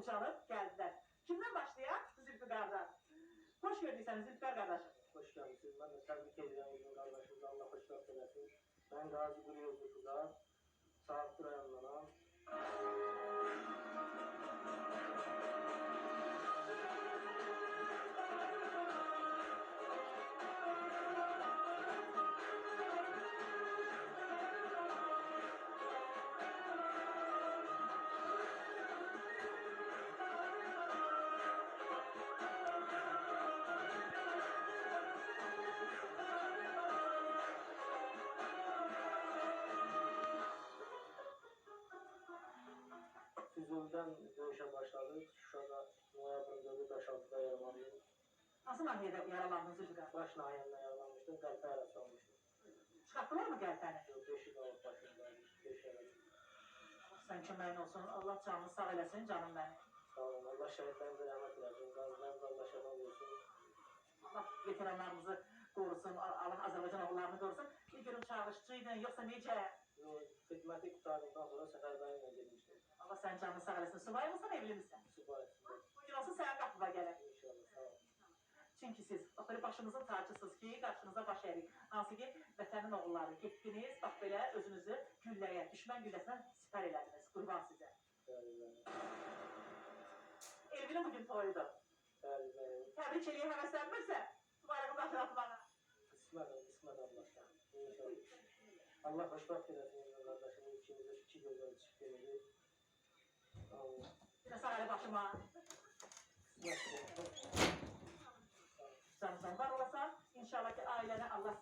uçalıp geldiler. Kimden başlayan? Zülfikar'dan. Hoş gördüyseniz Zülfikar kardeşim. Hoş geldiniz. Ben de tebrik ediyorum Uzun kardeşimize. Allah hoş geldiniz. Ben Gazi Gülüyor Zülfikar. Saat Duran rayonlanan. Füzul'dan dövüşe başladık. Şurada noyabrın 4'ü 5-6'da yaralandım. Hansı nahiyədə yaralandın Zülfüqar? Baş nahiyemden yaralanmıştım. Kalp yarası almıştım. Çıxartdılar mı qəlpəni? Yok, beşik alıp başımdaydım. Beş yaralı. Sən köməyin olsun. Allah canını sağ eləsin canım mənim. Sağ olun. Allah şehitlerimize rahmet eylesin. Gazilerimize Allah şefa versin. Allah veteranlarımızı qorusun. Allah Azərbaycan oğullarını qorusun. Bir görüm çağrışçı idin, yoxsa necə? Yo, Hizmeti kurtardıktan sonra seferberliğine girmiştim. Allah sənin canını sağ eləsin. Subay mısın, evli misin? Subay içinde. Bu gün olsun sənin qapıma gələk. İnşallah. Sağ olun. Çünki siz bax belə başımızın tacısınız ki, qarşınıza baş ərik. Hansı ki, vətənin oğulları getdiniz, bax belə özünüzü gülləyə, düşmən gülləsinə sipər elədiniz. Qurban sizə. Değerli Elvinin bugün toyudur. Değerli Təbrik eləyəm həvəslənmirsə, bayrağını atlatmağa. kısmet, kısmet Allah'tan. İnşallah. Allah hoşbak eylesin bizim kardeşimiz. İkimize iki gözler çiftliğimizi. Allah. Yine sağ əli başıma. Kısmet olsun. Canım var olasan, inşallah ki ailəni Allah